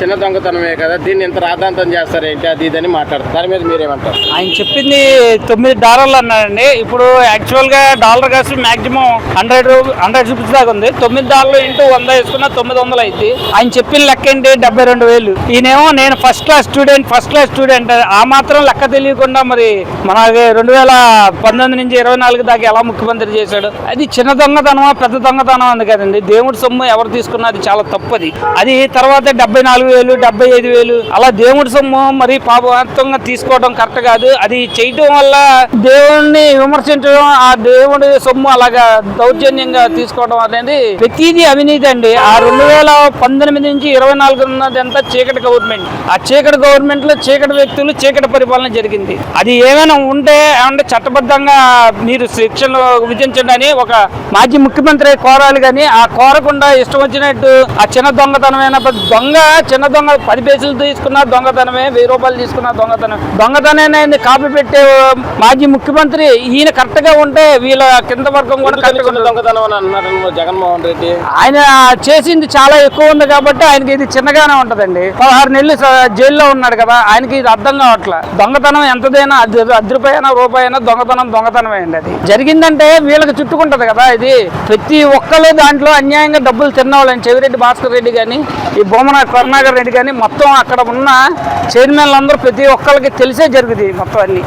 చిన్న దొంగతనమే కదా దీన్ని ఇంత రాద్ధాంతం చేస్తారేంటి అది ఇదని మాట్లాడతారు. దాని మీద మీరేమంటారు? ఆయన చెప్పింది తొమ్మిది డాలర్లు అన్నాడండి. ఇప్పుడు యాక్చువల్గా dollar cost maximum hundred hundred rupees దాకా ఉంది. తొమ్మిది డాలర్లు ఇంటూ వంద వేసుకున్న తొమ్మిది వందలు అయింది ఆయన చెప్పిన లెక్క ఏంటి? డెబ్బై రెండు వేలు. ఈయనేమో నేను first class student first class student ఆ మాత్రం లెక్క తెలియకుండా మరి మన రెండు వేల పంతొమ్మిది నుంచి ఇరవై నాలుగు దాకా ఎలా ముఖ్యమంత్రి చేశాడు? అది చిన్న దొంగతనమా పెద్ద దొంగతనం అంది కదండి. దేవుడి సొమ్ము ఎవరు తీసుకున్నా అది చాలా తప్పది అది తర్వాత డెబ్బై నాలుగు వేలు డెబ్బై ఐదు వేలు. అలా దేవుడి సొమ్ము మరి పాపవంతంగా తీసుకోవడం కరెక్ట్ కాదు. అది చేయటం వల్ల దేవుణ్ణి విమర్శించడం ఆ దేవుడి సొమ్ము అలాగా దౌర్జన్యంగా తీసుకోవడం అనేది ప్రతిదీ అవినీతి అండి. ఆ రెండు వేల పంతొమ్మిది నుంచి ఇరవై నాలుగు ఉన్నది అంతా చీకటి గవర్నమెంట్. ఆ చీకటి గవర్నమెంట్లో చీకటి వ్యక్తులు చీకటి పరిపాలన జరిగింది. అది ఏమైనా ఉంటే అంటే చట్టబద్ధంగా మీరు శిక్షలు విధించండి అని ఒక మాజీ ముఖ్యమంత్రి కోరాలి కానీ ఆ కోరకుండా ఇష్టం వచ్చినట్టు ఆ చిన్న దొంగతనమైన దొంగ చిన్న దొంగ పది పైసలు తీసుకున్న దొంగతనమే వెయ్యి రూపాయలు తీసుకున్న దొంగతనం దొంగతనాన్ని కాపీ పెట్టే మాజీ ముఖ్యమంత్రి ఈయన కరెక్ట్గా ఉంటే వీళ్ళ కింద వర్గం కూడా కరెక్ట్ దొంగతనం అని అన్నారు జగన్మోహన్ రెడ్డి? ఆయన చేసింది చాలా ఎక్కువ ఉంది కాబట్టి ఆయనకి ఇది చిన్నగానే ఉంటదండి. పదహారు నెలలు జైల్లో ఉన్నాడు కదా ఆయనకి ఇది అర్థం కావట్లే. దొంగతనం ఎంతదైనా అది రూపాయి అయినా దొంగతనం దొంగతనమే అండి అది. జరిగిందంటే వీళ్ళకి చుట్టుకుంటది కదా ఇది. ప్రతి ఒక్కరు దాంట్లో అన్యాయంగా డబ్బులు తిన్నవాళ్ళని చెవిరెడ్డి భాస్కర్ రెడ్డి కానీ ఈ బొమ్మన కరుణాకర్ రెడ్డి కానీ మొత్తం అక్కడ ఉన్న చైర్మన్లందరూ ప్రతి ఒక్కరికి తెలిసే జరుగుతుంది మొత్తం అన్ని.